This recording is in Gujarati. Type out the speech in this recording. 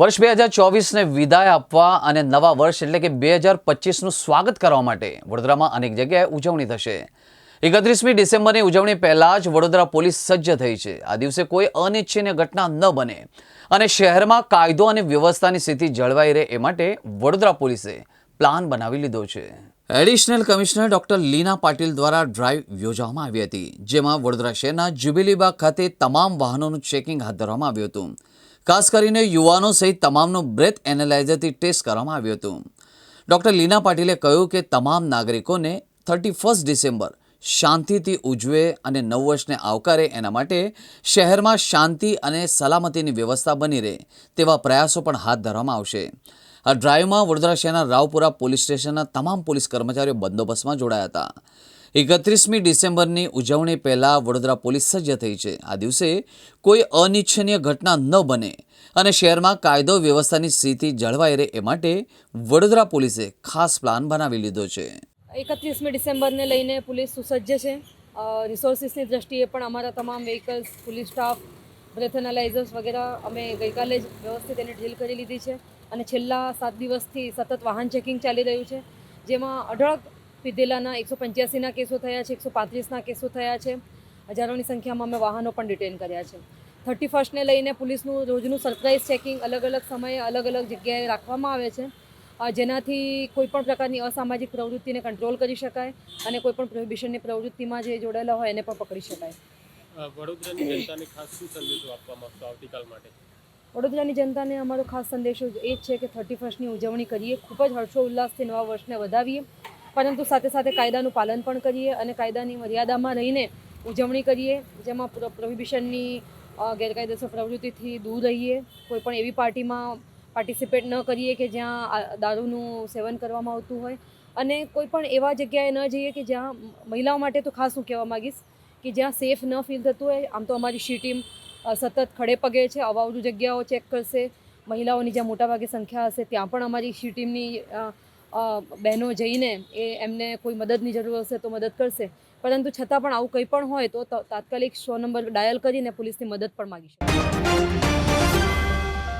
વર્ષ બે હજાર ચોવીસને વિદાય આપવા અને નવા વર્ષ એટલે કે બે હજાર પચીસનું સ્વાગત કરવા માટે વડોદરામાં અનેક જગ્યાએ ઉજવણી થશે. એકત્રીસમી ડિસેમ્બરની ઉજવણી પહેલાં જ વડોદરા પોલીસ સજ્જ થઈ છે. આ દિવસે કોઈ અનિચ્છનીય ઘટના ન બને અને શહેરમાં કાયદો અને વ્યવસ્થાની સ્થિતિ જળવાઈ રહે એ માટે વડોદરા પોલીસે પ્લાન બનાવી લીધો છે. Additional commissioner doctor Leena Patil દ્વારા ડ્રાઈવ યોજવામાં આવી હતી, જેમાં વડોદરા શહેરના જ્યુબિલીબાગ ખાતે તમામ વાહનોનું ચેકિંગ હાથ ધરવામાં આવ્યું હતું. ખાસ કરીને યુવાનો સહિત તમામનું બ્રેથ એનાલાઇઝરથી ટેસ્ટ કરવામાં આવ્યું હતું. ડોક્ટર લીના પાટીલે કહ્યું કે તમામ નાગરિકોને થર્ટી ફર્સ્ટ ડિસેમ્બર શાંતિથી ઉજવે અને નવ વર્ષને આવકારે એના માટે શહેરમાં શાંતિ અને સલામતીની વ્યવસ્થા બની રહે તેવા પ્રયાસો પણ હાથ ધરવામાં આવશે. આ ડ્રાઈવમાં વડોદરા શહેરના રાવપુરા પોલીસ સ્ટેશનના તમામ પોલીસ કર્મચારીઓ બંદોબસ્તમાં જોડાયા હતા. એકત્રીસમી ડિસેમ્બરની ઉજવણી પહેલાં વડોદરા પોલીસ સજ્જ થઈ છે. આ દિવસે કોઈ અનિચ્છનીય ઘટના ન બને અને શહેરમાં કાયદો વ્યવસ્થાની સ્થિતિ જળવાઈ રહે એ માટે વડોદરા પોલીસે ખાસ પ્લાન બનાવી લીધો છે. એકત્રીસમી ડિસેમ્બરને લઈને પોલીસ સુસજ્જ છે. રિસોર્સિસની દ્રષ્ટિએ પણ અમારા તમામ vehicles police staff breath analysers વગેરે અમે ગઈકાલે જ વ્યવસ્થિત એને ઢીલ કરી લીધી છે. અને છેલ્લા સાત દિવસથી સતત વાહન ચેકિંગ ચાલી રહ્યું છે. જેમાં અઢળક પીધેલાના એકસો પંચ્યાસીના કેસો થયા છે એકસો પાંત્રીસના કેસો થયા છે. હજારોની સંખ્યામાં અમે વાહનો પણ ડિટેન કર્યા છે. થર્ટી ફર્સ્ટને લઈને પોલીસનું રોજનું સરપ્રાઇઝ ચેકિંગ અલગ અલગ સમયે અલગ અલગ જગ્યાએ રાખવામાં આવે છે. જેનાથી કોઈપણ પ્રકારની અસામાજિક પ્રવૃત્તિને કંટ્રોલ કરી શકાય અને કોઈપણ પ્રોહિબિશનની પ્રવૃત્તિમાં જે જોડાયેલા હોય એને પણ પકડી શકાય. વડોદરાની જનતાને ખાસ શું સંદેશો આપવા માંગશો આવતીકાલ માટે? વડોદરાની જનતાને અમારો ખાસ સંદેશો એ જ છે કે થર્ટી ફર્સ્ટની ઉજવણી કરીએ ખૂબ જ હર્ષોલ્લાસથી નવા વર્ષને વધાવીએ. પરંતુ સાથે સાથે કાયદાનું પાલન પણ કરીએ અને કાયદાની મર્યાદામાં રહીને ઉજવણી કરીએ, જેમાં પ્રો- પ્રોહિબિશનની ગેરકાયદેસર પ્રવૃત્તિથી દૂર રહીએ. કોઈ પણ એવી પાર્ટીમાં પાર્ટિસિપેટ ન કરીએ કે જ્યાં દારૂનું સેવન કરવામાં આવતું હોય. અને કોઈ પણ એવા જગ્યાએ ન જઈએ કે જ્યાં મહિલાઓ માટે તો ખાસ હું કહેવા માગીશ કે જ્યાં સેફ ન ફીલ થતું હોય. આમ તો અમારી શી ટીમ સતત ખડે પગે છે, અવાવરું જગ્યાઓ ચેક કરશે. મહિલાઓની જ્યાં મોટાભાગે સંખ્યા હશે, ત્યાં પણ અમારી શી ટીમની બહેનો જઈને એ એમને કોઈ મદદની જરૂર હશે તો મદદ કરશે. પરંતુ છતાં પણ આવું કંઈ પણ હોય તો તાત્કાલિક સો નંબર ડાયલ કરીને પોલીસની મદદ પણ માગી શકે